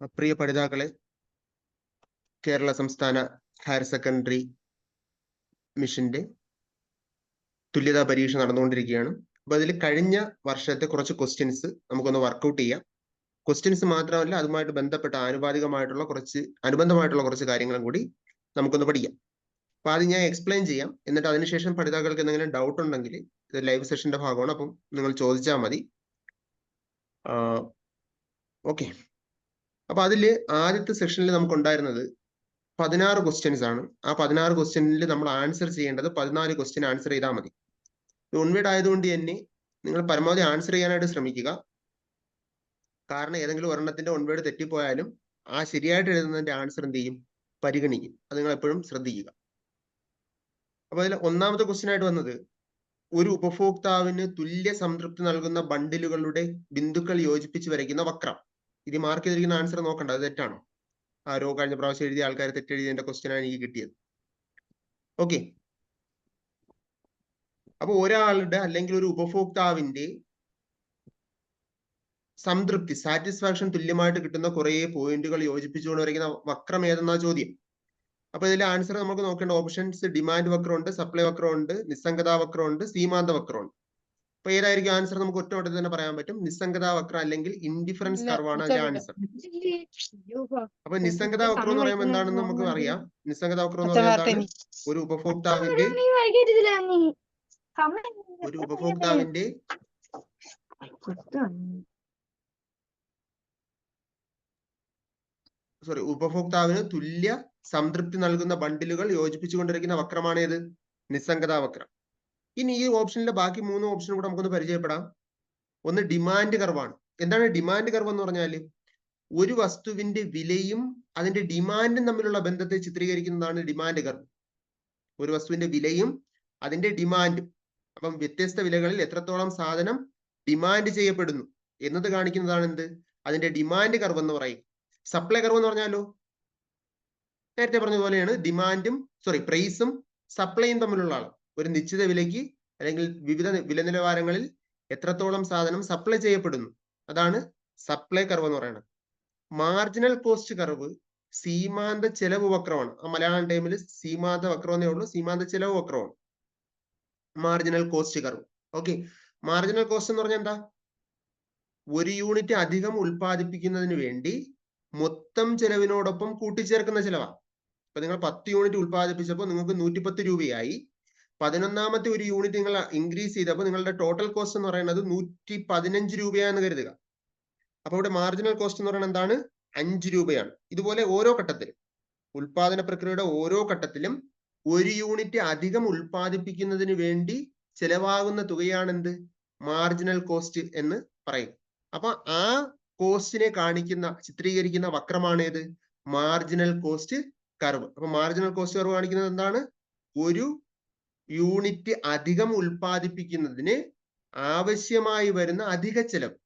പ്രിയ പഠിതാക്കളെ കേരള സംസ്ഥാന higher secondary മിഷന്റെ തുല്യതാ പരീക്ഷ നടന്നുകൊണ്ടിരിക്കുകയാണ്. അപ്പൊ അതിൽ കഴിഞ്ഞ വർഷത്തെ കുറച്ച് ക്വസ്റ്റ്യൻസ് നമുക്കൊന്ന് വർക്കൗട്ട് ചെയ്യാം. ക്വസ്റ്റ്യൻസ് മാത്രമല്ല അതുമായിട്ട് ബന്ധപ്പെട്ട ആനുപാതികമായിട്ടുള്ള കുറച്ച് അനുബന്ധമായിട്ടുള്ള കുറച്ച് കാര്യങ്ങളും കൂടി നമുക്കൊന്ന് പഠിക്കാം. അപ്പൊ അത് ഞാൻ എക്സ്പ്ലെയിൻ ചെയ്യാം. എന്നിട്ട് അതിനുശേഷം പഠിതാക്കൾക്ക് എന്തെങ്കിലും ഡൗട്ട് ഉണ്ടെങ്കിൽ ഇത് ലൈവ് സെഷന്റെ ഭാഗമാണ്. അപ്പം നിങ്ങൾ ചോദിച്ചാൽ മതി. ഓക്കെ അപ്പൊ അതിൽ ആദ്യത്തെ സെക്ഷനിൽ നമുക്ക് ഉണ്ടായിരുന്നത് പതിനാറ് ക്വസ്റ്റ്യൻസ് ആണ്. ആ പതിനാറ് ക്വസ്റ്റ്യനിൽ നമ്മൾ ആൻസർ ചെയ്യേണ്ടത് പതിനാല് ക്വസ്റ്റ്യൻ ആൻസർ ചെയ്താൽ മതി. ഒൺവേഡ് ആയതുകൊണ്ട് തന്നെ നിങ്ങൾ പരമാവധി ആൻസർ ചെയ്യാനായിട്ട് ശ്രമിക്കുക. കാരണം ഏതെങ്കിലും ഒരെണ്ണത്തിന്റെ ഒൺവേഡ് തെറ്റിപ്പോയാലും ആ ശരിയായിട്ട് എഴുതുന്നതിന്റെ ആൻസർ എന്ത് ചെയ്യും? പരിഗണിക്കും. അത് നിങ്ങൾ എപ്പോഴും ശ്രദ്ധിക്കുക. അപ്പൊ അതിൽ ഒന്നാമത്തെ ക്വസ്റ്റ്യൻ ആയിട്ട് വന്നത് ഒരു ഉപഭോക്താവിന് തുല്യ സംതൃപ്തി നൽകുന്ന ബണ്ടിലുകളുടെ ബിന്ദുക്കൾ യോജിപ്പിച്ച് വരയ്ക്കുന്ന വക്രം. ഇത് മാർക്ക് ചെയ്തിരിക്കുന്ന ആൻസർ നോക്കണ്ട അത് തെറ്റാണോ? ആരോ കഴിഞ്ഞ പ്രാവശ്യം എഴുതിയ ആൾക്കാർ തെറ്റെഴുതിയതിന്റെ ക്വസ്റ്റ്യൻ ആണ് എനിക്ക് കിട്ടിയത്. ഓക്കെ അപ്പൊ ഒരാളുടെ അല്ലെങ്കിൽ ഒരു ഉപഭോക്താവിന്റെ സംതൃപ്തി സാറ്റിസ്ഫാക്ഷൻ തുല്യമായിട്ട് കിട്ടുന്ന കുറേ പോയിന്റുകൾ യോജിപ്പിച്ചുകൊണ്ട് വരയ്ക്കുന്ന വക്രം ഏതെന്നാ ചോദ്യം? അപ്പൊ ഇതിലെ ആൻസർ നമുക്ക് നോക്കേണ്ട ഓപ്ഷൻസ് ഡിമാൻഡ് വക്രമുണ്ട് സപ്ലൈ വക്രമുണ്ട് നിസ്സംഗതാ വക്രമുണ്ട് സീമാന്ത വക്രമുണ്ട്. അപ്പൊ ഏതായിരിക്കും ആൻസർ നമുക്ക് ഒറ്റ ഓട്ടത്തിൽ തന്നെ പറയാൻ പറ്റും. നിസ്സംഗത വക്രം അല്ലെങ്കിൽ ഇൻഡിഫറൻസ് കർവാണ് അതിന്റെ ആൻസർ. അപ്പൊ നിസ്സംഗത വക്രം എന്ന് പറയുമ്പോൾ എന്താണെന്ന് നമുക്ക് അറിയാം. നിസ്സംഗത വക്രം എന്ന് പറയുന്നത് ഒരു ഉപഭോക്താവിന്റെ ഒരു ഉപഭോക്താവിന്റെ സോറി ഉപഭോക്താവിന് തുല്യ സംതൃപ്തി നൽകുന്ന ബണ്ടിലുകൾ യോജിപ്പിച്ചുകൊണ്ടിരിക്കുന്ന വക്രമാണ് ഏത് നിസ്സംഗതാ വക്രം. ഇനി ഈ ഓപ്ഷനിലെ ബാക്കി മൂന്ന് ഓപ്ഷൻ കൂടെ നമുക്കൊന്ന് പരിചയപ്പെടാം. ഒന്ന് ഡിമാൻഡ് കർവാണ് എന്താണ് ഡിമാൻഡ് കർവ് എന്ന് പറഞ്ഞാൽ? ഒരു വസ്തുവിന്റെ വിലയും അതിന്റെ ഡിമാൻഡും തമ്മിലുള്ള ബന്ധത്തെ ചിത്രീകരിക്കുന്നതാണ് ഡിമാൻഡ് കർവ് ഒരു വസ്തുവിന്റെ വിലയും അതിന്റെ ഡിമാൻഡും അപ്പം വ്യത്യസ്ത വിലകളിൽ എത്രത്തോളം സാധനം ഡിമാൻഡ് ചെയ്യപ്പെടുന്നു എന്നത് കാണിക്കുന്നതാണ് എന്ത്? അതിന്റെ ഡിമാൻഡ് കർവ് എന്ന് പറയും. സപ്ലൈ കർവ് എന്ന് പറഞ്ഞാലോ? നേരത്തെ പറഞ്ഞ പോലെയാണ് ഡിമാൻഡും സോറി പ്രൈസും സപ്ലൈയും തമ്മിലുള്ള അളവ് ഒരു നിശ്ചിത വിലയ്ക്ക് അല്ലെങ്കിൽ വിവിധ വില നിലവാരങ്ങളിൽ എത്രത്തോളം സാധനം സപ്ലൈ ചെയ്യപ്പെടുന്നു. അതാണ് സപ്ലൈ കർവ് എന്ന് പറയുന്നത്. മാർജിനൽ കോസ്റ്റ് കർവ് സീമാന്ത ചെലവ് വക്രമാണ്. ആ മലയാളം ടൈമിൽ സീമാന്ത വക്രം എന്നേ ഉള്ളൂ. സീമാന്ത ചെലവ് വക്രമാണ്. Marginal cost curve okay marginal cost എന്ന് പറഞ്ഞാൽ എന്താ? ഒരു യൂണിറ്റ് അധികം ഉൽപ്പാദിപ്പിക്കുന്നതിന് വേണ്ടി മൊത്തം ചെലവിനോടൊപ്പം കൂട്ടിച്ചേർക്കുന്ന ചെലവാണ് ഇപ്പൊ നിങ്ങൾ പത്ത് യൂണിറ്റ് ഉൽപ്പാദിപ്പിച്ചപ്പോൾ നിങ്ങൾക്ക് നൂറ്റിപ്പത്ത് രൂപയായി. പതിനൊന്നാമത്തെ ഒരു യൂണിറ്റ് നിങ്ങൾ ഇൻക്രീസ് ചെയ്തപ്പോൾ നിങ്ങളുടെ ടോട്ടൽ കോസ്റ്റ് എന്ന് പറയുന്നത് നൂറ്റി പതിനഞ്ച് രൂപയാണെന്ന് കരുതുക. അപ്പോൾ ഇവിടെ മാർജിനൽ കോസ്റ്റ് എന്ന് പറയുന്നത് എന്താണ്? അഞ്ച് രൂപയാണ്. ഇതുപോലെ ഓരോ ഘട്ടത്തിലും ഉൽപാദന പ്രക്രിയയുടെ ഓരോ ഘട്ടത്തിലും ഒരു യൂണിറ്റ് അധികം ഉൽപ്പാദിപ്പിക്കുന്നതിന് വേണ്ടി ചെലവാകുന്ന തുകയാണ് എന്ത് മാർജിനൽ കോസ്റ്റ് എന്ന് പറയും. അപ്പൊ ആ കോസ്റ്റിനെ കാണിക്കുന്ന ചിത്രീകരിക്കുന്ന വക്രമാണ് ഏത്? മാർജിനൽ കോസ്റ്റ് കർവ് അപ്പൊ മാർജിനൽ കോസ്റ്റ് കർവ് കാണിക്കുന്നത് എന്താണ്? ഒരു യൂണിറ്റ് അധികം ഉൽപ്പാദിപ്പിക്കുന്നതിന് ആവശ്യമായി വരുന്ന അധിക ചെലവ്.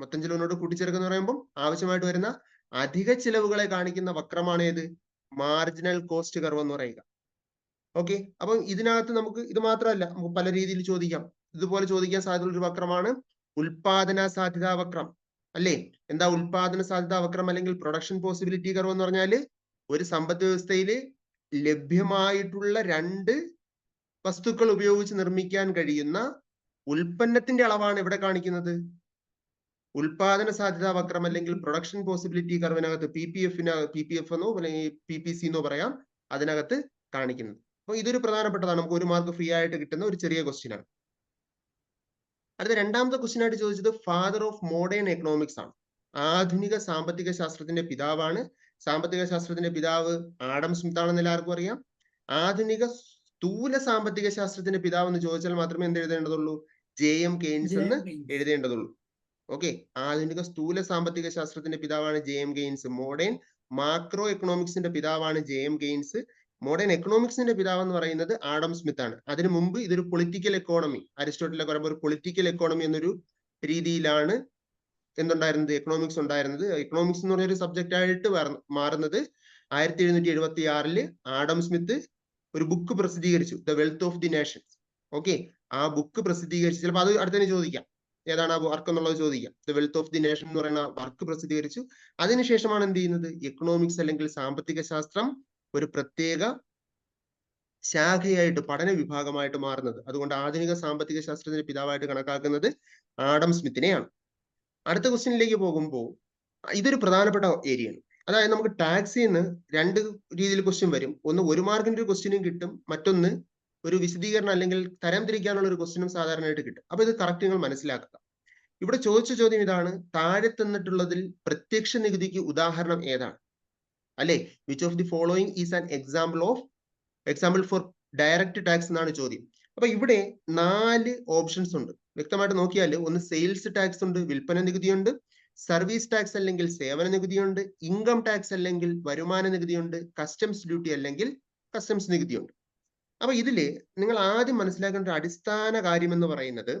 മൊത്തം ചെലവിനോട് കൂട്ടിച്ചേർക്കുന്ന പറയുമ്പോൾ ആവശ്യമായിട്ട് വരുന്ന അധിക ചെലവുകളെ കാണിക്കുന്ന വക്രമാണ് ഏത്? മാർജിനൽ കോസ്റ്റ് കർവ് എന്ന് പറയുക. ഓക്കെ അപ്പം ഇതിനകത്ത് നമുക്ക് ഇത് മാത്രമല്ല നമുക്ക് പല രീതിയിൽ ചോദിക്കാം. ഇതുപോലെ ചോദിക്കാൻ സാധ്യതയുള്ള ഒരു വക്രമാണ് ഉൽപാദന സാധ്യതാ വക്രം. അല്ലേ? എന്താ ഉൽപാദന സാധ്യതാ വക്രം അല്ലെങ്കിൽ പ്രൊഡക്ഷൻ പോസിബിലിറ്റി കർവ് എന്ന് പറഞ്ഞാൽ ഒരു സമ്പദ് വ്യവസ്ഥയിൽ ലഭ്യമായിട്ടുള്ള രണ്ട് വസ്തുക്കൾ ഉപയോഗിച്ച് നിർമ്മിക്കാൻ കഴിയുന്ന ഉൽപ്പന്നത്തിന്റെ അളവാണ് ഇവിടെ കാണിക്കുന്നത്. ഉൽപാദന സാധ്യതാ വക്രം അല്ലെങ്കിൽ പ്രൊഡക്ഷൻ പോസിബിലിറ്റി കർവിനകത്ത് പി പി എഫിന് പി പി എഫ് എന്നോ അല്ലെങ്കിൽ പി പി സി എന്നോ പറയാം അതിനകത്ത് കാണിക്കുന്നത്. അപ്പൊ ഇതൊരു പ്രധാനപ്പെട്ടതാണ്. നമുക്ക് ഒരു മാർക്ക് ഫ്രീ ആയിട്ട് കിട്ടുന്ന ഒരു ചെറിയ ക്വസ്റ്റ്യൻ ആണ്. അടുത്ത രണ്ടാമത്തെ ക്വസ്റ്റ്യൻ ആയിട്ട് ചോദിച്ചത് ഫാദർ ഓഫ് മോഡേൺ എക്കണോമിക്സ് ആണ്. ആധുനിക സാമ്പത്തിക ശാസ്ത്രത്തിന്റെ പിതാവാണ്. സാമ്പത്തിക ശാസ്ത്രത്തിന്റെ പിതാവ് ആഡം സ്മിത്ത് ആണെന്ന് എല്ലാവർക്കും അറിയാം. ആധുനിക സ്ഥൂല സാമ്പത്തിക ശാസ്ത്രത്തിന്റെ പിതാവ് എന്ന് ചോദിച്ചാൽ മാത്രമേ എന്ത് എഴുതേണ്ടതുള്ളൂ? ജെ എം കെയ്ൻസ് എന്ന് എഴുതേണ്ടതുള്ളൂ. ഓക്കെ. ആധുനിക സ്ഥൂല സാമ്പത്തിക ശാസ്ത്രത്തിന്റെ പിതാവാണ് J M Keynes. Modern macro എക്കണോമിക്സിന്റെ പിതാവാണ് ജെ എം കെയ്ൻസ്. മോഡേൺ എക്കണോമിക്സിന്റെ പിതാവ് എന്ന് പറയുന്നത് ആഡം സ്മിത്ത് ആണ്. അതിനു മുമ്പ് ഇതൊരു പൊളിറ്റിക്കൽ എക്കോണമി. അരിസ്റ്റോട്ടിലെ പറയുമ്പോൾ ഒരു പൊളിറ്റിക്കൽ എക്കോണമി എന്നൊരു രീതിയിലാണ് എന്തുണ്ടായിരുന്നത്? എക്കണോമിക്സ് ഉണ്ടായിരുന്നത്. എക്കണോമിക്സ് എന്ന് പറഞ്ഞൊരു സബ്ജക്റ്റ് ആയിട്ട് മാറുന്നത് ആയിരത്തി എഴുന്നൂറ്റി എഴുപത്തി ആറിൽ ആഡം സ്മിത്ത് ഒരു ബുക്ക് പ്രസിദ്ധീകരിച്ചു the wealth of the nations okay ആ ബുക്ക് പ്രസിദ്ധീകരിച്ചു ചിലപ്പോൾ അത് അടുത്തന്നെ ചോദിക്കാം. ഏതാണ് ആ വർക്ക് എന്നുള്ളത് ചോദിക്കാം. The wealth of the nation എന്ന് പറയുന്ന വർക്ക് പ്രസിദ്ധീകരിച്ചു. അതിനുശേഷമാണ് എന്ത് ചെയ്യുന്നത്? എക്കണോമിക്സ് അല്ലെങ്കിൽ സാമ്പത്തിക ശാസ്ത്രം ഒരു പ്രത്യേക ശാഖയായിട്ട് പഠന വിഭാഗമായിട്ട് മാറുന്നത്. അതുകൊണ്ട് ആധുനിക സാമ്പത്തിക ശാസ്ത്രത്തിന്റെ പിതാവായിട്ട് കണക്കാക്കുന്നത് ആഡം സ്മിത്തിനെയാണ്. അടുത്ത ക്വസ്റ്റ്യനിലേക്ക് പോകുമ്പോൾ ഇതൊരു പ്രധാനപ്പെട്ട ഏരിയയാണ് അതായത് നമുക്ക് ടാക്സിൽ നിന്ന് രണ്ട് രീതിയിൽ ക്വസ്റ്റ്യൻ വരും. ഒന്ന് ഒരു മാർക്കിന്റെ ഒരു ക്വസ്റ്റ്യനും കിട്ടും. മറ്റൊന്ന് ഒരു വിശദീകരണം അല്ലെങ്കിൽ തരം തിരിക്കാനുള്ള ഒരു ക്വസ്റ്റ്യനും സാധാരണയായിട്ട് കിട്ടും. അപ്പൊ ഇത് കറക്റ്റ് നിങ്ങൾ മനസ്സിലാക്കുക. ഇവിടെ ചോദിച്ച ചോദ്യം ഇതാണ് താഴെ തന്നിട്ടുള്ളതിൽ പ്രത്യക്ഷ നികുതിക്ക് ഉദാഹരണം ഏതാണ്? അല്ലെ? Which of the following is an example of example for direct tax എന്നാണ് ചോദ്യം. അപ്പൊ ഇവിടെ നാല് ഓപ്ഷൻസ് ഉണ്ട്. വ്യക്തമായിട്ട് നോക്കിയാൽ ഒന്ന് സെയിൽസ് ടാക്സ് ഉണ്ട് വിൽപ്പന നികുതിയുണ്ട് സർവീസ് ടാക്സ് അല്ലെങ്കിൽ സേവന നികുതിയുണ്ട് ഇൻകം ടാക്സ് അല്ലെങ്കിൽ വരുമാന നികുതിയുണ്ട് കസ്റ്റംസ് ഡ്യൂട്ടി അല്ലെങ്കിൽ കസ്റ്റംസ് നികുതിയുണ്ട്. അപ്പൊ ഇതിൽ നിങ്ങൾ ആദ്യം മനസ്സിലാക്കേണ്ട ഒരു അടിസ്ഥാന കാര്യം എന്ന് പറയുന്നത്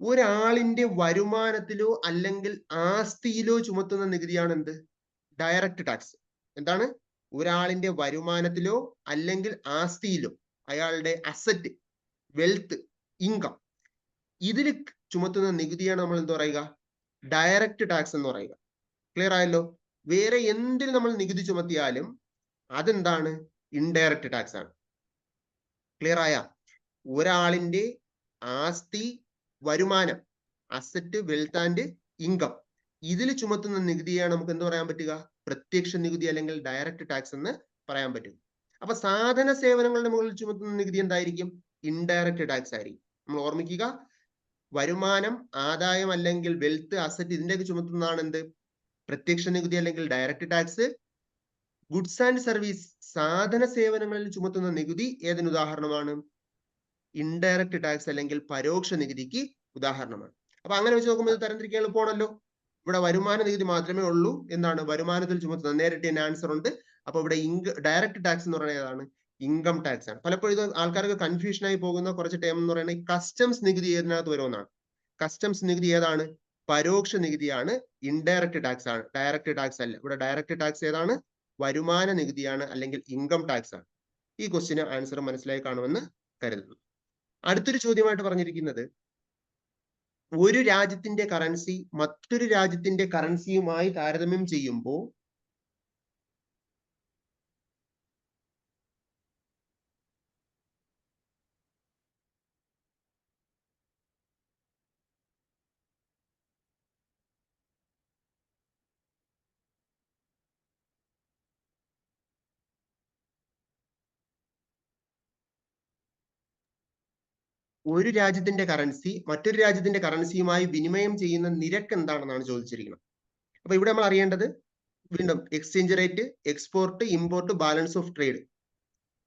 ഒരാളിന്റെ വരുമാനത്തിലോ അല്ലെങ്കിൽ ആസ്തിയിലോ ചുമത്തുന്ന നികുതിയാണ് എന്ത്? Direct tax. എന്താണ്? ഒരാളിന്റെ വരുമാനത്തിലോ അല്ലെങ്കിൽ ആസ്തിയിലോ അയാളുടെ അസറ്റ് വെൽത്ത് ഇൻകം ഇതിൽ ചുമത്തുന്ന നികുതിയാണ് നമ്മൾ എന്ത് പറയുക? ഡയറക്റ്റ് ടാക്സ് എന്ന് പറയുക. ക്ലിയർ ആയല്ലോ? വേറെ എന്തിൽ നമ്മൾ നികുതി ചുമത്തിയാലും അതെന്താണ്? ഇൻഡയറക്റ്റ് ടാക്സ് ആണ്. ക്ലിയർ ആയ? ഒരാളിന്റെ ആസ്തി വരുമാനം അസറ്റ് വെൽത്ത് ആൻഡ് ഇൻകം ഇതിൽ ചുമത്തുന്ന നികുതിയാണ് നമുക്ക് എന്ത് പറയാൻ പറ്റുക? പ്രത്യക്ഷ നികുതി അല്ലെങ്കിൽ ഡയറക്റ്റ് ടാക്സ് എന്ന് പറയാൻ പറ്റും. അപ്പൊ സാധന സേവനങ്ങളുടെ മുകളിൽ ചുമത്തുന്ന നികുതി എന്തായിരിക്കും? ഇൻഡയറക്റ്റ് ടാക്സ് ആയിരിക്കും. നമ്മൾ ഓർമ്മിക്കുക വരുമാനം ആദായം അല്ലെങ്കിൽ വെൽത്ത് അസറ്റ് ഇതിന്റെയൊക്കെ ചുമത്തുന്നതാണ് എന്ത്? പ്രത്യക്ഷ നികുതി അല്ലെങ്കിൽ direct tax goods and service സാധന സേവനങ്ങളിൽ ചുമത്തുന്ന നികുതി ഏതിന് ഉദാഹരണമാണ്? ഇൻഡയറക്റ്റ് ടാക്സ് അല്ലെങ്കിൽ പരോക്ഷ നികുതിക്ക് ഉദാഹരണമാണ്. അപ്പൊ അങ്ങനെ വെച്ച് നോക്കുമ്പോൾ ഇത് തരംതിരിക്കാൻ എളുപ്പമാണല്ലോ. ഇവിടെ വരുമാന നികുതി മാത്രമേ ഉള്ളൂ എന്താണ് വരുമാനത്തിൽ ചുമത്തുന്നത്. നേരിട്ട് തന്നെ ആൻസർ ഉണ്ട്. അപ്പൊ ഇവിടെ ഇൻക ഡയറക്റ്റ് ടാക്സ് എന്ന് പറയുന്നത് ഏതാണ്? ഇൻകം ടാക്സ് ആണ്. പലപ്പോഴും ഇത് ആൾക്കാർക്ക് കൺഫ്യൂഷനായി പോകുന്ന കുറച്ച് ടേം എന്ന് പറയുന്നത് കസ്റ്റംസ് നികുതി ഏതിനകത്ത് വരുമെന്നാണ്. കസ്റ്റംസ് നികുതി ഏതാണ്? പരോക്ഷ നികുതിയാണ് ഇൻഡയറക്റ്റ് ടാക്സ് ആണ്. ഡയറക്റ്റ് ടാക്സ് അല്ല. ഇവിടെ ഡയറക്റ്റ് ടാക്സ് ഏതാണ്? വരുമാന നികുതിയാണ് അല്ലെങ്കിൽ ഇൻകം ടാക്സ് ആണ്. ഈ ക്വസ്റ്റിന് ആൻസർ മനസ്സിലായി കാണുമെന്ന് കരുതുന്നു. അടുത്തൊരു ചോദ്യമായിട്ട് പറഞ്ഞിരിക്കുന്നത് ഒരു രാജ്യത്തിന്റെ കറൻസി മറ്റൊരു രാജ്യത്തിന്റെ കറൻസിയുമായി താരതമ്യം ചെയ്യുമ്പോൾ ഒരു രാജ്യത്തിന്റെ കറൻസി മറ്റൊരു രാജ്യത്തിന്റെ കറൻസിയുമായി വിനിമയം ചെയ്യുന്ന നിരക്ക് എന്താണെന്നാണ് ചോദിച്ചിരിക്കുന്നത്. അപ്പൊ ഇവിടെ നമ്മൾ അറിയേണ്ടത് വീണ്ടും exchange rate export import balance of trade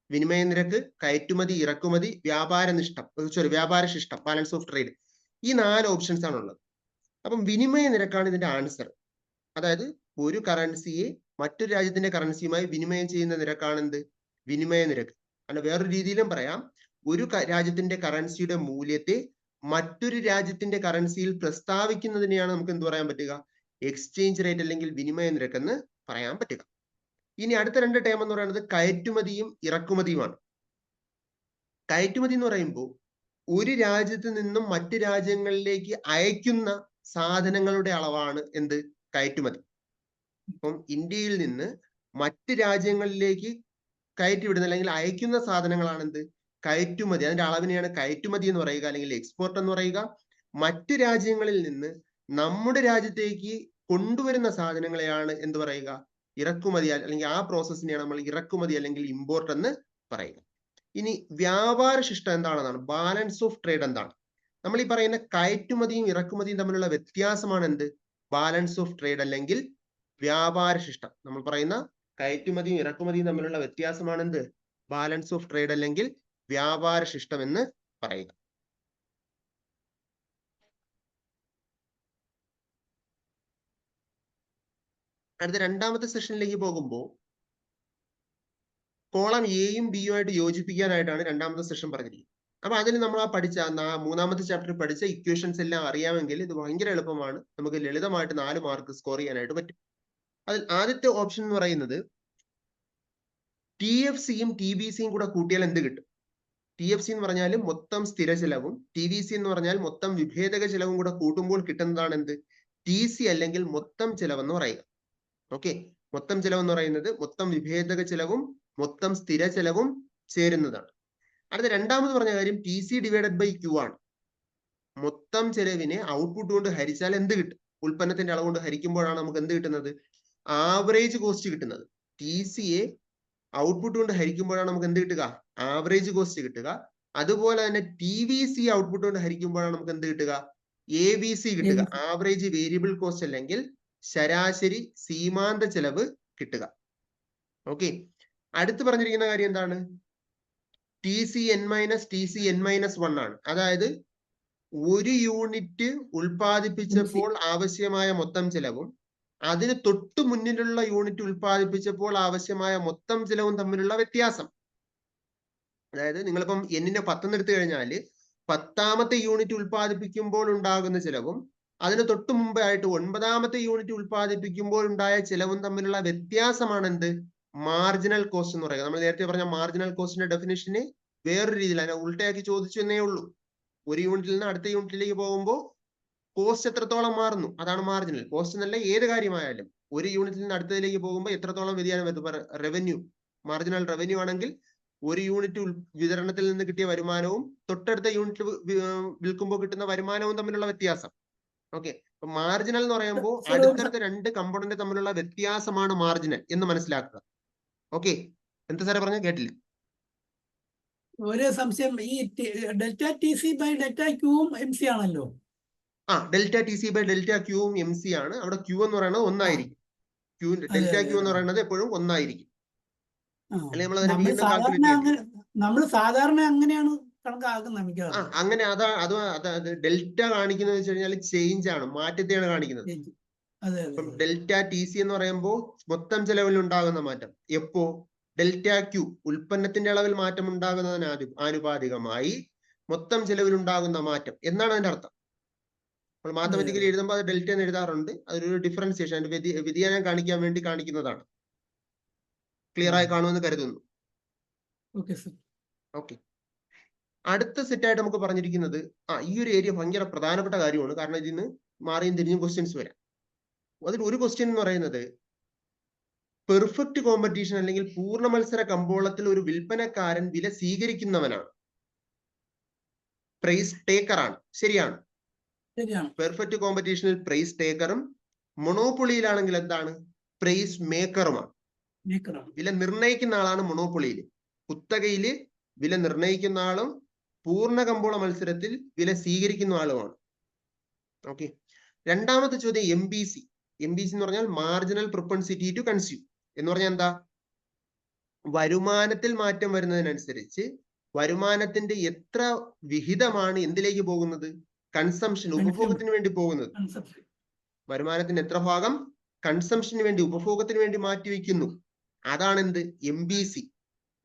വിനിമയ നിരക്ക് കയറ്റുമതി ഇറക്കുമതി വ്യാപാര നിഷ്ഠം സോറി വ്യാപാര ശിഷ്ടം ബാലൻസ് ഓഫ് ട്രേഡ് ഈ നാല് ഓപ്ഷൻസ് ആണ് ഉള്ളത്. അപ്പം വിനിമയ നിരക്കാണ് ഇതിന്റെ ആൻസർ അതായത് ഒരു കറൻസിയെ മറ്റൊരു രാജ്യത്തിന്റെ കറൻസിയുമായി വിനിമയം ചെയ്യുന്ന നിരക്കാണ് എന്ത്? വിനിമയ നിരക്ക്. അല്ല വേറൊരു രീതിയിലും പറയാം. ഒരു രാജ്യത്തിന്റെ കറൻസിയുടെ മൂല്യത്തെ മറ്റൊരു രാജ്യത്തിന്റെ കറൻസിയിൽ പ്രസ്താവിക്കുന്നതിനെയാണ് നമുക്ക് എന്ത് പറയാൻ പറ്റുക? എക്സ്ചേഞ്ച് റേറ്റ് അല്ലെങ്കിൽ വിനിമയ നിരക്ക് എന്ന് പറയാൻ പറ്റുക. ഇനി അടുത്ത രണ്ട് ടേം എന്ന് പറയുന്നത് കയറ്റുമതിയും ഇറക്കുമതിയുമാണ്. കയറ്റുമതി എന്ന് പറയുമ്പോൾ ഒരു രാജ്യത്ത് നിന്നും മറ്റു രാജ്യങ്ങളിലേക്ക് അയക്കുന്ന സാധനങ്ങളുടെ അളവാണ് എന്ത്? കയറ്റുമതി. ഇപ്പം ഇന്ത്യയിൽ നിന്ന് മറ്റ് രാജ്യങ്ങളിലേക്ക് കയറ്റിവിടുന്ന അല്ലെങ്കിൽ അയക്കുന്ന സാധനങ്ങളാണ് എന്ത് കയറ്റുമതി അതിന്റെ അളവിനെയാണ് കയറ്റുമതി എന്ന് പറയുക അല്ലെങ്കിൽ എക്സ്പോർട്ട് എന്ന് പറയുക. മറ്റു രാജ്യങ്ങളിൽ നിന്ന് നമ്മുടെ രാജ്യത്തേക്ക് കൊണ്ടുവരുന്ന സാധനങ്ങളെയാണ് എന്ത് പറയുക? ഇറക്കുമതി അല്ലെങ്കിൽ ആ പ്രോസസ്സിനെയാണ് നമ്മൾ ഇറക്കുമതി അല്ലെങ്കിൽ ഇമ്പോർട്ട് എന്ന് പറയുക. ഇനി വ്യാപാര ശിഷ്ടം എന്താണെന്നാണ്? ബാലൻസ് ഓഫ് ട്രേഡ് എന്താണ്? നമ്മൾ ഈ പറയുന്ന കയറ്റുമതിയും ഇറക്കുമതിയും തമ്മിലുള്ള വ്യത്യാസമാണ് എന്ത്? ബാലൻസ് ഓഫ് ട്രേഡ് അല്ലെങ്കിൽ വ്യാപാര ശിഷ്ടം. നമ്മൾ പറയുന്ന കയറ്റുമതിയും ഇറക്കുമതിയും തമ്മിലുള്ള വ്യത്യാസമാണ് എന്ത്? ബാലൻസ് ഓഫ് ട്രേഡ് അല്ലെങ്കിൽ വ്യാപാര ശിഷ്ടം എന്ന് പറയുക. അടുത്ത രണ്ടാമത്തെ സെഷനിലേക്ക് പോകുമ്പോൾ കോളം എയും ബി ബിയും ആയിട്ട് യോജിപ്പിക്കാനായിട്ടാണ് രണ്ടാമത്തെ സെഷൻ പറഞ്ഞിരിക്കുന്നത്. അപ്പൊ അതിൽ നമ്മൾ ആ പഠിച്ച മൂന്നാമത്തെ ചാപ്റ്റർ പഠിച്ച ഇക്വേഷൻസ് എല്ലാം അറിയാമെങ്കിൽ ഇത് ഭയങ്കര എളുപ്പമാണ്. നമുക്ക് ലളിതമായിട്ട് നാല് മാർക്ക് സ്കോർ ചെയ്യാനായിട്ട് പറ്റും. അതിൽ ആദ്യത്തെ ഓപ്ഷൻ എന്ന് പറയുന്നത് ടി എഫ് സിയും ടി ബി സിയും കൂടെ കൂട്ടിയാൽ എന്ത് കിട്ടും? ടി എഫ് സി എന്ന് പറഞ്ഞാൽ മൊത്തം സ്ഥിര ചെലവും ടി വി സി എന്ന് പറഞ്ഞാൽ മൊത്തം വിഭേദക ചെലവും കൂടെ കൂട്ടുമ്പോൾ കിട്ടുന്നതാണ് എന്ത്? ടി സി അല്ലെങ്കിൽ മൊത്തം ചെലവെന്ന് പറയുക. ഓക്കെ മൊത്തം ചെലവ് എന്ന് പറയുന്നത് മൊത്തം വിഭേദക ചെലവും മൊത്തം സ്ഥിര ചെലവും ചേരുന്നതാണ്. അടുത്ത രണ്ടാമത് പറഞ്ഞ കാര്യം T C divided by Q ആണ്. മൊത്തം ചെലവിനെ ഔട്ട്പുട്ട് കൊണ്ട് ഹരിച്ചാൽ എന്ത് കിട്ടും? ഉൽപ്പന്നത്തിന്റെ അളവ് കൊണ്ട് ഹരിക്കുമ്പോഴാണ് നമുക്ക് എന്ത് കിട്ടുന്നത്? ആവറേജ് കോസ്റ്റ് കിട്ടുന്നത്. ടി സിയെ ഔട്ട്പുട്ട് കൊണ്ട് ഹരിക്കുമ്പോഴാണ് നമുക്ക് എന്ത് കിട്ടുക? ആവറേജ് കോസ്റ്റ് കിട്ടുക. അതുപോലെ തന്നെ ടി വി സി ഔട്ട്പുട്ട് കൊണ്ട് ഹരിക്കുമ്പോഴാണ് നമുക്ക് എന്ത് കിട്ടുക? എ ബി സി കിട്ടുക. ആവറേജ് വേരിയബിൾ കോസ്റ്റ് അല്ലെങ്കിൽ ശരാശരി സീമാന്ത ചെലവ് കിട്ടുക. ഓക്കെ അടുത്ത് പറഞ്ഞിരിക്കുന്ന കാര്യം എന്താണ്? T C N minus T C N minus one ആണ്. അതായത് ഒരു യൂണിറ്റ് ഉൽപ്പാദിപ്പിച്ചപ്പോൾ ആവശ്യമായ മൊത്തം ചെലവും അതിന് തൊട്ടു മുന്നിലുള്ള യൂണിറ്റ് ഉൽപ്പാദിപ്പിച്ചപ്പോൾ ആവശ്യമായ മൊത്തം ചിലവും തമ്മിലുള്ള വ്യത്യാസം. അതായത് നിങ്ങളിപ്പം എന്നിന്റെ പത്തെന്ന് എടുത്തു കഴിഞ്ഞാൽ പത്താമത്തെ യൂണിറ്റ് ഉൽപ്പാദിപ്പിക്കുമ്പോൾ ഉണ്ടാകുന്ന ചിലവും അതിന് തൊട്ടു മുമ്പായിട്ട് ഒൻപതാമത്തെ യൂണിറ്റ് ഉൽപ്പാദിപ്പിക്കുമ്പോൾ ഉണ്ടായ ചിലവും തമ്മിലുള്ള വ്യത്യാസമാണ് എന്ത്? മാർജിനൽ കോസ്റ്റ് എന്ന് പറയുന്നത്. നമ്മൾ നേരത്തെ പറഞ്ഞ മാർജിനൽ കോസ്റ്റിന്റെ ഡെഫിനേഷന് വേറൊരു രീതിയിൽ അതിനെ ഉൾട്ടയാക്കി ചോദിച്ചു എന്നേ ഉള്ളൂ. ഒരു യൂണിറ്റിൽ നിന്ന് അടുത്ത യൂണിറ്റിലേക്ക് പോകുമ്പോൾ കോസ്റ്റ് എത്രത്തോളം മാറുന്നു? അതാണ് മാർജിനൽ കോസ്റ്റ് എന്നല്ല ഏത് കാര്യമായാലും. ഒരു യൂണിറ്റിൽ നിന്ന് അടുത്തതിലേക്ക് പോകുമ്പോൾ എത്രത്തോളം വ്യതിയാനം വരുന്നു റവന്യൂ മാർജിനൽ റവന്യൂ ആണെങ്കിൽ ഒരു യൂണിറ്റ് വിതരണത്തിൽ നിന്ന് കിട്ടിയ വരുമാനവും തൊട്ടടുത്ത യൂണിറ്റ് വിൽക്കുമ്പോൾ കിട്ടുന്ന വരുമാനവും തമ്മിലുള്ള വ്യത്യാസം. ഓക്കെ മാർജിനൽ എന്ന് പറയുമ്പോൾ അടുത്ത അടുത്തടുത്ത രണ്ട് കമ്പോണന്റ് തമ്മിലുള്ള വ്യത്യാസമാണ് മാർജിനൽ എന്ന് മനസ്സിലാക്കുക. ഓക്കെ എന്താ സാറേ പറഞ്ഞ? കേട്ടില്ല? ഒരു സംശയം. ഈ delta T C by delta ക്യൂവും M C ആണല്ലോ. ആ delta T C by delta ക്യൂവും M C ആണ്. അവിടെ ക്യൂ എന്ന് പറയുന്നത് ഒന്നായിരിക്കും. ക്യൂ ഡെൽറ്റ ക്യൂ എന്ന് പറയുന്നത് എപ്പോഴും ഒന്നായിരിക്കും. നമ്മൾ സാധാരണ അങ്ങനെയാണ് കണക്കാക്കുന്നത് ആ അങ്ങനെ അതാ അത് ഡെൽറ്റ കാണിക്കുന്നത് വെച്ച് കഴിഞ്ഞാൽ ചേഞ്ച് ആണ് മാറ്റത്തെയാണ് കാണിക്കുന്നത്. ഡെൽറ്റ ടി സി എന്ന് പറയുമ്പോൾ മൊത്തം ചെലവിൽ ഉണ്ടാകുന്ന മാറ്റം. എപ്പോ? ഡെൽറ്റ ക്യൂ ഉൽപ്പന്നത്തിന്റെ അളവിൽ മാറ്റം ഉണ്ടാകുന്നതിന് ആനുപാതികമായി മൊത്തം ചെലവിൽ ഉണ്ടാകുന്ന മാറ്റം. എന്നാണ് അതിന്റെ അർത്ഥം? അപ്പോൾ മാത്തമെറ്റിക്കലി എഴുതുമ്പോൾ അത് ഡെൽറ്റ എന്ന് എഴുതാറുണ്ട്. അതൊരു ഡിഫറൻസിയേഷൻ അതിന്റെ വ്യതി വ്യതിയാനം കാണിക്കാൻ വേണ്ടി കാണിക്കുന്നതാണ്. ക്ലിയർ ആയി കാണുമെന്ന് കരുതുന്നു. ഓക്കെ അടുത്ത സെറ്റ് ആയിട്ട് നമുക്ക് പറഞ്ഞിരിക്കുന്നത് ആ ഈ ഒരു ഏരിയ ഭയങ്കര പ്രധാനപ്പെട്ട കാര്യമാണ്. കാരണം ഇതിന് മാറിയും തിരിഞ്ഞും ക്വസ്റ്റ്യൻസ് വരാം. അതിൽ ഒരു ക്വസ്റ്റ്യൻ എന്ന് പറയുന്നത് പെർഫെക്റ്റ് കോമ്പറ്റീഷൻ അല്ലെങ്കിൽ പൂർണ മത്സര കമ്പോളത്തിൽ ഒരു വിൽപ്പനക്കാരൻ വില സ്വീകരിക്കുന്നവനാണ്. പ്രൈസ് ടേക്കറാണ് ശരിയാണ്. പെർഫെക്റ്റ് കോമ്പറ്റീഷനിൽ പ്രൈസ് ടേക്കറും മൊണോപ്പൊളിയിലാണെങ്കിൽ എന്താണ്? പ്രൈസ് മേക്കറുമാണ് വില നിർണയിക്കുന്ന ആളാണ് മൊണോപ്പൊളിയിൽ കുത്തകയിൽ വില നിർണയിക്കുന്ന ആളും പൂർണ കമ്പോള മത്സരത്തിൽ വില സ്വീകരിക്കുന്ന ആളുമാണ് ഓക്കെ രണ്ടാമത്തെ ചോദ്യം M B C M B C എന്ന് പറഞ്ഞാൽ മാർജിനൽ പ്രൊപ്പൻസിറ്റി ടു കൺസ്യൂം എന്ന് പറഞ്ഞാൽ എന്താ? വരുമാനത്തിൽ മാറ്റം വരുന്നതിനനുസരിച്ച് വരുമാനത്തിന്റെ എത്ര വിഹിതമാണ് എന്തിലേക്ക് പോകുന്നത്? കൺസംഷൻ ഉപഭോഗത്തിന് വേണ്ടി പോകുന്നത്. വരുമാനത്തിന്റെ എത്ര ഭാഗം കൺസംഷന് വേണ്ടി ഉപഭോഗത്തിന് വേണ്ടി മാറ്റിവെക്കുന്നു അതാണ് എന്ത് എം ബി സി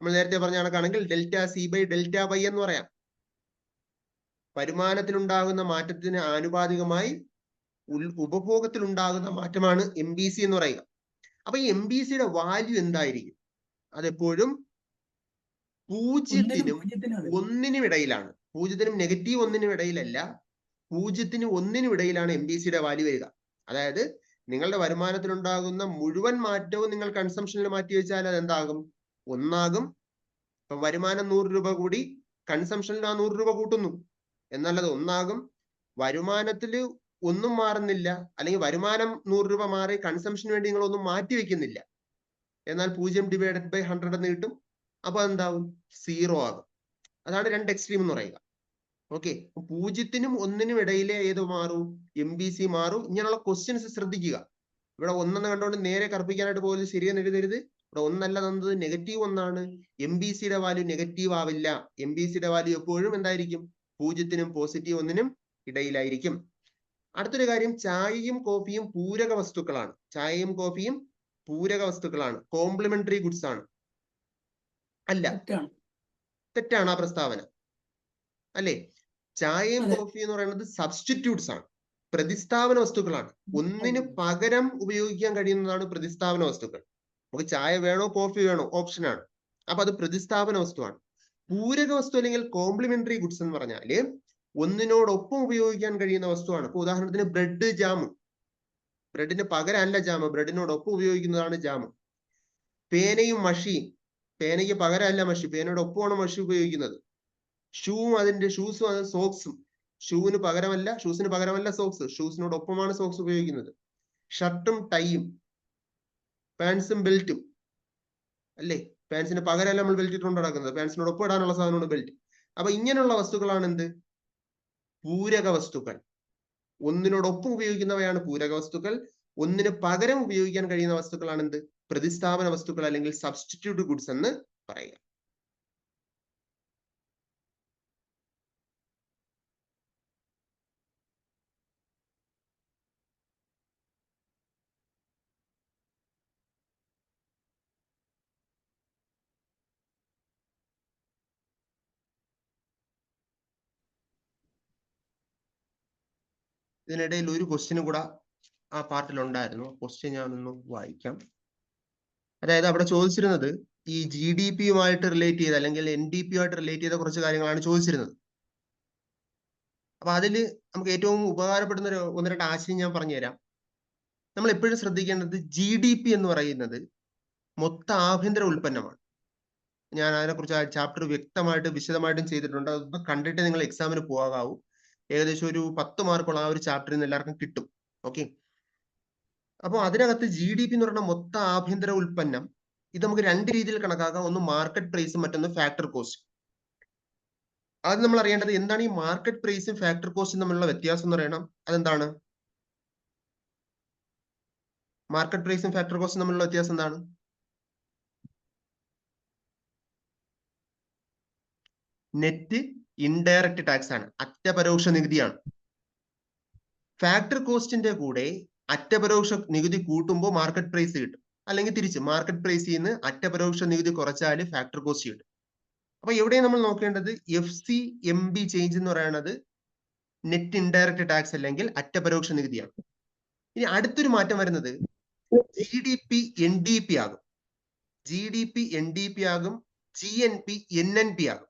നമ്മൾ നേരത്തെ പറഞ്ഞ കണക്കാണെങ്കിൽ delta C by delta Y എന്ന് പറയാം. വരുമാനത്തിലുണ്ടാകുന്ന മാറ്റത്തിന് ആനുപാതികമായി ഉപഭോഗത്തിൽ ഉണ്ടാകുന്ന മാറ്റമാണ് എം ബി സി എന്ന് പറയുക. അപ്പൊ ഈ എം ബി സിയുടെ വാല്യൂ എന്തായിരിക്കും? അതെപ്പോഴും പൂജ്യത്തിനും ഒന്നിനും ഇടയിലാണ്. പൂജ്യത്തിനും നെഗറ്റീവ് ഒന്നിനും ഇടയിലല്ല. പൂജ്യത്തിനും ഒന്നിനും ഇടയിലാണ് എം ബി സിയുടെ വാല്യൂ വരിക. അതായത് നിങ്ങളുടെ വരുമാനത്തിലുണ്ടാകുന്ന മുഴുവൻ മാറ്റവും നിങ്ങൾ കൺസംഷനിൽ മാറ്റി വെച്ചാൽ അത് എന്താകും? ഒന്നാകും. ഇപ്പൊ വരുമാനം നൂറ് രൂപ കൂടി കൺസംഷനിൽ ആ നൂറ് രൂപ കൂട്ടുന്നു. എന്നുള്ളത് ഒന്നാകും. വരുമാനത്തിൽ ഒന്നും മാറുന്നില്ല. അല്ലെങ്കിൽ വരുമാനം നൂറ് രൂപ മാറി കൺസംഷന് വേണ്ടി നിങ്ങൾ ഒന്നും മാറ്റി വെക്കുന്നില്ല. എന്നാൽ പൂജ്യം ഡിവൈഡഡ് ബൈ ഹൺഡ്രഡ് എന്ന് കിട്ടും. അപ്പൊ എന്താവും സീറോ ആകും. അതാണ് രണ്ട് എക്സ്ട്രീം എന്ന് പറയുക. ഓക്കെ പൂജ്യത്തിനും ഒന്നിനും ഇടയിലെ ഏത് മാറും? എം ബി സി മാറും. ഇങ്ങനെയുള്ള ക്വസ്റ്റ്യൻസ് ശ്രദ്ധിക്കുക. ഇവിടെ ഒന്നെന്ന് കണ്ടുകൊണ്ട് നേരെ കറുപ്പിക്കാനായിട്ട് പോലും ശരിയെന്ന് എഴുതരുത്. ഇവിടെ ഒന്നല്ല തന്നത് നെഗറ്റീവ് ഒന്നാണ്. എം ബി സിയുടെ വാല്യൂ നെഗറ്റീവ് ആവില്ല. എം ബി സിയുടെ വാല്യൂ എപ്പോഴും എന്തായിരിക്കും? പൂജ്യത്തിനും പോസിറ്റീവ് ഒന്നിനും ഇടയിലായിരിക്കും. അടുത്തൊരു കാര്യം ചായയും കോഫിയും പൂരക വസ്തുക്കളാണ്. ചായയും കോഫിയും പൂരക വസ്തുക്കളാണ്. കോംപ്ലിമെന്ററി ഗുഡ്സ് ആണ്. അല്ല. തെറ്റാണ്. തെറ്റാണ് ആ പ്രസ്താവന. അല്ലേ? ചായയും. കോഫി എന്ന് പറയുന്നത് സബ്സ്റ്റിറ്റ്യൂട്ട്സ് ആണ്. പ്രതിസ്ഥാപന വസ്തുക്കളാണ്. ഒന്നിന് പകരം ഉപയോഗിക്കാൻ കഴിയുന്നതാണ് പ്രതിസ്ഥാപന വസ്തുക്കൾ. നമുക്ക് ചായ വേണോ കോഫി വേണോ ഓപ്ഷനാണ് ആണ്. അപ്പൊ അത് പ്രതിസ്ഥാപന വസ്തുവാണ്. പൂരക വസ്തു അല്ലെങ്കിൽ കോംപ്ലിമെന്ററി ഗുഡ്സ് എന്ന് പറഞ്ഞാൽ ഒന്നിനോടൊപ്പം ഉപയോഗിക്കാൻ കഴിയുന്ന വസ്തുവാണ്. ഇപ്പൊ ഉദാഹരണത്തിന് ബ്രെഡ് ജാമ് ബ്രെഡിന് പകരമല്ല ജാമ് ബ്രെഡിനോടൊപ്പം ഉപയോഗിക്കുന്നതാണ് ജാമ് പേനയും മഷിയും. പേനയ്ക്ക് പകരമല്ല മഷി. പേനയോടൊപ്പമാണ് മഷി ഉപയോഗിക്കുന്നത്. ഷൂവും അതിന്റെ ഷൂസും അത് സോക്സും ഷൂവിന് പകരമല്ല ഷൂസിന് പകരമല്ല സോക്സ് ഷൂസിനോടൊപ്പമാണ് സോക്സ് ഉപയോഗിക്കുന്നത്. ഷർട്ടും ടൈയും പാൻസും ബെൽറ്റും അല്ലേ? പാൻസിന് പകരമല്ല നമ്മൾ ബെൽറ്റ് ഇട്ടുകൊണ്ട് നടക്കുന്നത്. പാൻസിനോടൊപ്പം ഇടാനുള്ള സാധനമാണ് ബെൽറ്റ് അപ്പൊ ഇങ്ങനെയുള്ള വസ്തുക്കളാണ് എന്ത്? പൂരക വസ്തുക്കൾ. ഒന്നിനോടൊപ്പം ഉപയോഗിക്കുന്നവയാണ് പൂരക വസ്തുക്കൾ. ഒന്നിന് പകരം ഉപയോഗിക്കാൻ കഴിയുന്ന വസ്തുക്കളാണ് എന്ത്? പ്രതിസ്ഥാപന വസ്തുക്കൾ അല്ലെങ്കിൽ സബ്സ്റ്റിറ്റ്യൂട്ട് ഗുഡ്സ് എന്ന് പറയുക. ഇതിനിടയിൽ ഒരു ക്വസ്റ്റ്യനും കൂടെ ആ പാർട്ടിൽ ഉണ്ടായിരുന്നു. ക്വസ്റ്റ്യൻ ഞാനൊന്ന് വായിക്കാം. അതായത് അവിടെ ചോദിച്ചിരുന്നത് ഈ ജി ഡി പിയുമായിട്ട് റിലേറ്റ് ചെയ്ത അല്ലെങ്കിൽ എൻ ഡി പിയുമായിട്ട് റിലേറ്റ് ചെയ്ത കുറച്ച് കാര്യങ്ങളാണ് ചോദിച്ചിരുന്നത്. അപ്പൊ അതിൽ നമുക്ക് ഏറ്റവും ഉപകാരപ്പെടുന്ന ഒരു ഒന്ന് രണ്ട് ആശയം ഞാൻ പറഞ്ഞുതരാം. നമ്മൾ എപ്പോഴും ശ്രദ്ധിക്കേണ്ടത് ജി ഡി പി എന്ന് പറയുന്നത് മൊത്ത ആഭ്യന്തര ഉൽപ്പന്നമാണ്. ഞാൻ അതിനെക്കുറിച്ച് ആ ചാപ്റ്റർ വ്യക്തമായിട്ട് വിശദമായിട്ടും ചെയ്തിട്ടുണ്ട്. അതൊന്ന് കണ്ടിട്ട് നിങ്ങൾ എക്സാമിന് പോകാവൂ ഏകദേശം ഒരു പത്ത് മാർക്കുള്ള ആ ഒരു ചാപ്റ്ററിൽ നിന്ന് എല്ലാവർക്കും കിട്ടും. ഓക്കെ അപ്പോൾ അതിനകത്ത് ജി ഡി പി എന്ന് പറയുന്ന മൊത്ത ആഭ്യന്തര ഉൽപ്പന്നം ഇത് നമുക്ക് രണ്ട് രീതിയിൽ കണക്കാക്കാം. ഒന്ന് മാർക്കറ്റ് പ്രൈസും മറ്റൊന്ന് ഫാക്ടർ കോസ്റ്റ് അത് നമ്മൾ അറിയേണ്ടത് എന്താണ് ഈ മാർക്കറ്റ് പ്രൈസും ഫാക്ടർ കോസ്റ്റും തമ്മിലുള്ള വ്യത്യാസം എന്ന് പറയണം. അതെന്താണ്? മാർക്കറ്റ് പ്രൈസും ഫാക്ടർ കോസ്റ്റും തമ്മിലുള്ള വ്യത്യാസം എന്താണ്? നെറ്റ് ഇൻഡയറക്റ്റ് ടാക്സ് ആണ്. അറ്റപരോക്ഷ നികുതിയാണ്. ഫാക്ടർ കോസ്റ്റിന്റെ കൂടെ അറ്റപരോക്ഷ നികുതി കൂട്ടുമ്പോൾ മാർക്കറ്റ് പ്രൈസ് കിട്ടും. അല്ലെങ്കിൽ തിരിച്ച് മാർക്കറ്റ് പ്രൈസിൽ നിന്ന് അറ്റപരോക്ഷ നികുതി കുറച്ചാൽ ഫാക്ടർ കോസ്റ്റ് കിട്ടും. അപ്പൊ എവിടെയാണ് നമ്മൾ നോക്കേണ്ടത്? F C M B change എന്ന് പറയുന്നത് നെറ്റ് ഇൻഡയറക്റ്റ് ടാക്സ് അല്ലെങ്കിൽ അറ്റപരോക്ഷ നികുതിയാണ്. ഇനി അടുത്തൊരു മാറ്റം വരുന്നത് G D P N D P ആകും. G D P N D P ആകും. G N P N N P ആകും.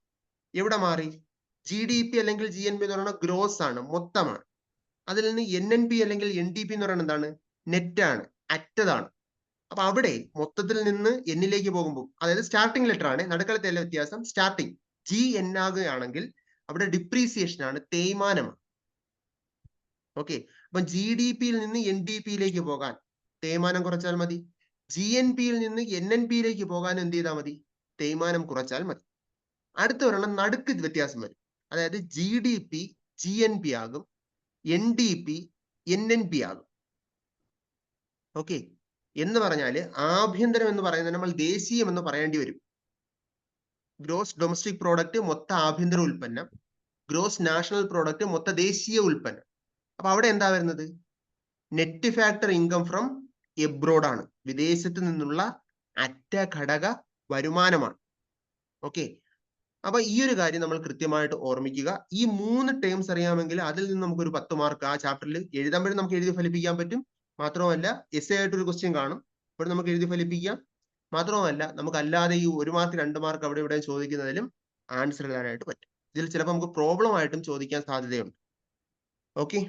എവിടെ മാറി? ജി ഡി പി അല്ലെങ്കിൽ ജി എൻ പി എന്ന് പറയുന്നത് ഗ്രോസ് ആണ് മൊത്തമാണ്. അതിൽ നിന്ന് എൻ എൻ പി അല്ലെങ്കിൽ എൻ ഡി പി എന്ന് പറയുന്നത് എന്താണ്? നെറ്റ് ആണ് അറ്റതാണ് അപ്പൊ അവിടെ മൊത്തത്തിൽ നിന്ന് എന്നിലേക്ക് പോകുമ്പോൾ അതായത് സ്റ്റാർട്ടിംഗ് ലെറ്റർ ആണ് നടുക്കളത്തെ വ്യത്യാസം സ്റ്റാർട്ടിംഗ് ജി എൻ ആകുകയാണെങ്കിൽ അവിടെ ഡിപ്രീസിയേഷൻ ആണ് തേയ്മാനമാണ് ഓക്കെ അപ്പൊ ജി ഡി പിയിൽ നിന്ന് എൻ ഡി പിയിലേക്ക് പോകാൻ തേയ്മാനം കുറച്ചാൽ മതി. ജി എൻ പിയിൽ നിന്ന് എൻ എൻ പിയിലേക്ക് പോകാൻ എന്ത് ചെയ്താൽ മതി? തേയ്മാനം കുറച്ചാൽ മതി. അടുത്ത ഒരെണ്ണം നടുക്ക് വ്യത്യാസം വരും. അതായത് G D P G N P ആകും N D P N N P ആകും. ഓക്കെ എന്ന് പറഞ്ഞാൽ ആഭ്യന്തരം എന്ന് പറയുന്നത് നമ്മൾ ദേശീയം എന്ന് പറയേണ്ടി വരും. ഗ്രോസ് ഡൊമസ്റ്റിക് പ്രോഡക്റ്റ് മൊത്ത ആഭ്യന്തര ഉൽപ്പന്നം. ഗ്രോസ് നാഷണൽ പ്രോഡക്റ്റ് മൊത്ത ദേശീയ ഉൽപ്പന്നം. അപ്പൊ അവിടെ എന്താ വരുന്നത്? Net factor income from abroad ആണ്. വിദേശത്ത് നിന്നുള്ള അറ്റ ഘടക വരുമാനമാണ്. ഓക്കെ അപ്പൊ ഈ ഒരു കാര്യം നമ്മൾ കൃത്യമായിട്ട് ഓർമ്മിക്കുക. ഈ മൂന്ന് ടേംസ് അറിയാമെങ്കിൽ അതിൽ നിന്ന് നമുക്ക് ഒരു പത്ത് മാർക്ക് ആ ചാപ്റ്ററിൽ എഴുതുമ്പോഴും നമുക്ക് എഴുതി ഫലിപ്പിക്കാൻ പറ്റും. മാത്രമല്ല എസ് ആയിട്ട് ഒരു ക്വസ്റ്റ്യൻ കാണും. അപ്പോൾ നമുക്ക് എഴുതി ഫലിപ്പിക്കാം. മാത്രമല്ല നമുക്ക് അല്ലാതെ ഈ ഒരു മാർക്ക് രണ്ട് മാർക്ക് അവിടെ ഇവിടെ ചോദിക്കുന്നതിലും ആൻസർ ഇടാനായിട്ട് പറ്റും. ഇതിൽ ചിലപ്പോൾ നമുക്ക് പ്രോബ്ലം ആയിട്ടും ചോദിക്കാൻ സാധ്യതയുണ്ട്. ഓക്കെ